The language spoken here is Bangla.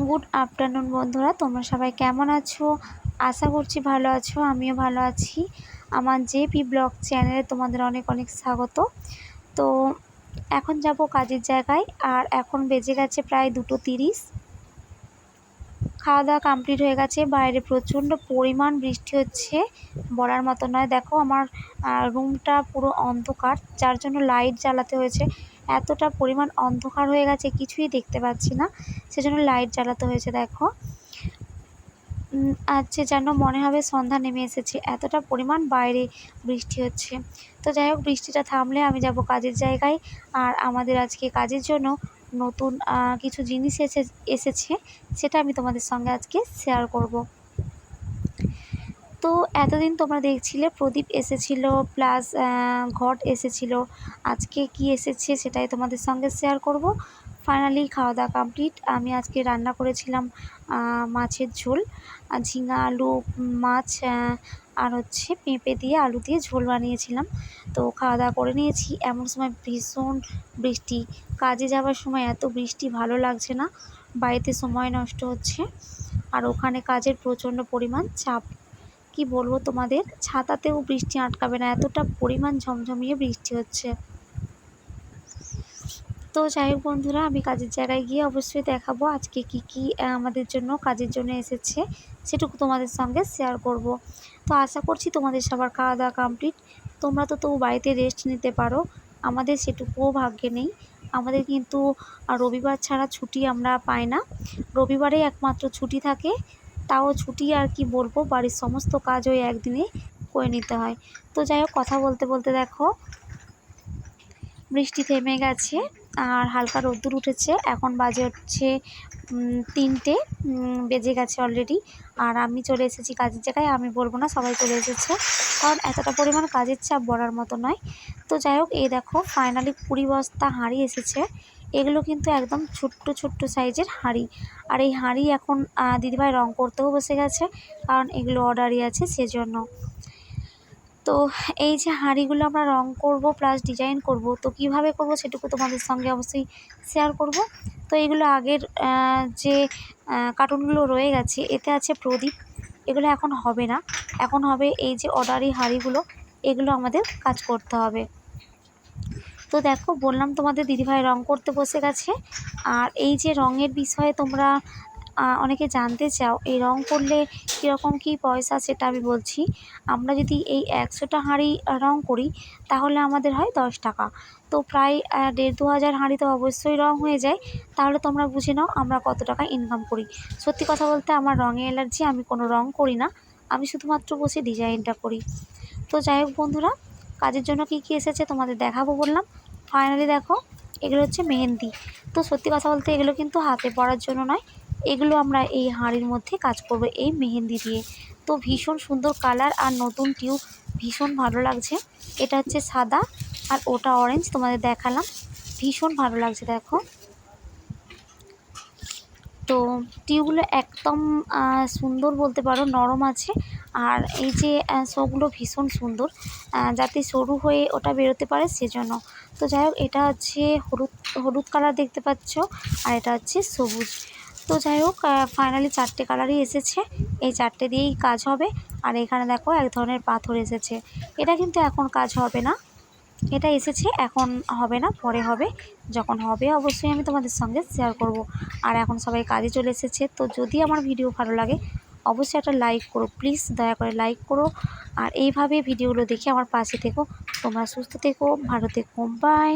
গুড আফটারনুন বন্ধুরা, তোমরা সবাই কেমন আছো? আশা করছি ভালো আছো, আমিও ভালো আছি। আমার জেপি ব্লগ চ্যানেলে তোমাদের অনেক অনেক স্বাগত। তো এখন যাব কাজের জায়গায়, আর এখন বেজে গেছে প্রায় দুটো তিরিশ। খাওয়া দাওয়া কমপ্লিট হয়ে গেছে, বাইরে প্রচণ্ড পরিমাণ বৃষ্টি হচ্ছে, বলার মতো নয়। দেখো আমার রুমটা পুরো অন্ধকার, যার জন্য লাইট জ্বালাতে হয়েছে। এতটা পরিমাণ অন্ধকার হয়ে গেছে, কিছুই দেখতে পাচ্ছি না। সেজন্য লাইট জ্বালাতে হয়েছে, দেখো। আজকে যেন মনে হবে সন্ধ্যা নেমে এসেছে, এতটা পরিমাণ বাইরে বৃষ্টি হচ্ছে। তো যাই হোক, বৃষ্টিটা থামলে আমি যাব কাজের জায়গায়। আর আমাদের আজকে কাজের জন্য নতুন কিছু জিনিস এসে, এসেছে, সেটা আমি তোমাদের সঙ্গে আজকে শেয়ার করব। তো এতদিন তোমরা দেখছিলে প্রদীপ এসেছিল প্লাস ঘট এসেছিল। আজকে কি এসেছে সেটাই তোমাদের সঙ্গে শেয়ার করব। ফাইনালি খাওয়া দাওয়া কমপ্লিট আমি আজকে রান্না করেছিলাম মাছের ঝোল ঝিঙা আলু মাছ আর হচ্ছে পেঁপে দিয়ে আলু দিয়ে ঝোল বানিয়েছিলাম। তো খাওয়া দাওয়া করে নিয়েছি। এমন সময় ভীষণ বৃষ্টি। কাজে যাওয়ার সময় এত বৃষ্টি, ভালো লাগছে না। বাড়িতে সময় নষ্ট হচ্ছে। আর ওখানে কাজের প্রচণ্ড পরিমাণ চাপ। কি বলব তোমাদের? ছাতাতেও বৃষ্টি আটকাবে না, এতটা পরিমাণ ঝমঝমিয়ে বৃষ্টি হচ্ছে। তো যাই হোক বন্ধুরা, আমি কাজের জায়গায় গিয়ে অবশ্যই দেখাবো আজকে কি কি আমাদের জন্য কাজের জন্য এসেছে, সেটুকু তোমাদের সঙ্গে শেয়ার করব। তো আশা করছি তোমাদের সবার খাওয়া দাওয়া কমপ্লিট তোমরা তো তবু বাড়িতে রেস্ট নিতে পারো, আমাদের সেটুকুও ভাগ্যে নেই। আমাদের কিন্তু রবিবার ছাড়া ছুটি আমরা পাই না। রবিবারেই একমাত্র ছুটি থাকে তাও ছুটি আর কি বলব, বাড়ির সমস্ত কাজ ওই একদিনে করে নিতে হয়। তো যাই হোক, কথা বলতে বলতে দেখো, বৃষ্টি থেমে গেছে আর হালকা রোদ্দুর উঠেছে। এখন বাজে হচ্ছে তিনটে বেজে গেছে অলরেডি আর আমি চলে এসেছি কাজের জায়গায়, আমি বলব না সবাই চলে এসেছে, কারণ এতটা পরিমাণ কাজের চাপ বলার মতো নয়। তো যাই হোক, এই দেখো ফাইনালি কুড়ি বস্তা হাঁড়ি এসেছে। এগুলো কিন্তু একদম ছোট্ট ছোট্ট সাইজের হাঁড়ি। আর এই হাঁড়ি এখন দিদিভাই রং করতেও বসে গেছে, কারণ এগুলো অর্ডারই আছে সেজন্য। তো এই যে হাঁড়িগুলো আমরা রং করব প্লাস ডিজাইন করব, তো কীভাবে করব সেটুকু তোমাদের সঙ্গে অবশ্যই শেয়ার করব। তো এগুলো আগের যে কার্টুনগুলো রয়ে গেছে, এতে আছে প্রদীপ। এগুলো এখন হবে না। এখন হবে এই যে অর্ডারি হাঁড়িগুলো, এগুলো আমাদের কাজ করতে হবে। তো দেখো, বললাম তোমাদের দিদিভাই রং করতে বসে গেছে। আর এই যে রঙের বিষয়ে তোমরা অনেকে জানতে চাও, এই রং করলে কীরকম কী পয়সা সেটা আমি বলছি। আমরা যদি এই একশোটা হাঁড়ি রং করি, তাহলে আমাদের হয় দশ টাকা। তো প্রায় দেড় দু হাজার হাঁড়ি তো অবশ্যই রং হয়ে যায়। তাহলে তোমরা বুঝে নাও আমরা কত টাকা ইনকাম করি। সত্যি কথা বলতে আমার রঙে অ্যালার্জি, আমি কোনো রং করি না। আমি শুধুমাত্র বসে ডিজাইনটা করি। তো যাই হোক বন্ধুরা কাজের জন্য কী কী এসেছে তোমাদের দেখাবো বললাম। ফাইনালি দেখো, এগুলো হচ্ছে মেহেন্দি। তো সত্যি কথা বলতে এগুলো কিন্তু হাতে পড়ার জন্য নয়, এগুলো আমরা এই হাঁড়ির মধ্যে কাজ করব এই মেহেন্দি দিয়ে। তো ভীষণ সুন্দর কালার আর নতুন টিউব ভীষণ ভালো লাগছে। এটা হচ্ছে সাদা আর ওটা অরেঞ্জ তোমাদের দেখালাম। ভীষণ ভালো লাগছে দেখো। তো টিউবগুলো একদম সুন্দর বলতে পারো, নরম আছে। আর এই যে শোগুলো ভীষণ সুন্দর যাতে সরু হয়ে ওটা বেরোতে পারে সেজন্য। তো যাই হোক, এটা হচ্ছে হলুদ হলুদ কালার দেখতে পাচ্ছ, আর এটা হচ্ছে সবুজ। তো যাই হোক ফাইনালি চারটে কালারই এসেছে। এই চারটে দিয়েই কাজ হবে। আর এখানে দেখো, এক ধরনের পাথর এসেছে। এটা কিন্তু এখন কাজ হবে না। এটা এসেছে, এখন হবে না, পরে হবে। যখন হবে, অবশ্যই আমি তোমাদের সঙ্গে শেয়ার করব। আর এখন সবাই কাজে চলে এসেছে। তো যদি আমার ভিডিও ভালো লাগে অবশ্যই একটা লাইক করো প্লিজ দয়া করে লাইক করো। আর এইভাবে ভিডিওগুলো দেখে আমার পাশে থেকো। তোমরা সুস্থ থেকো, ভালো থেকো বাই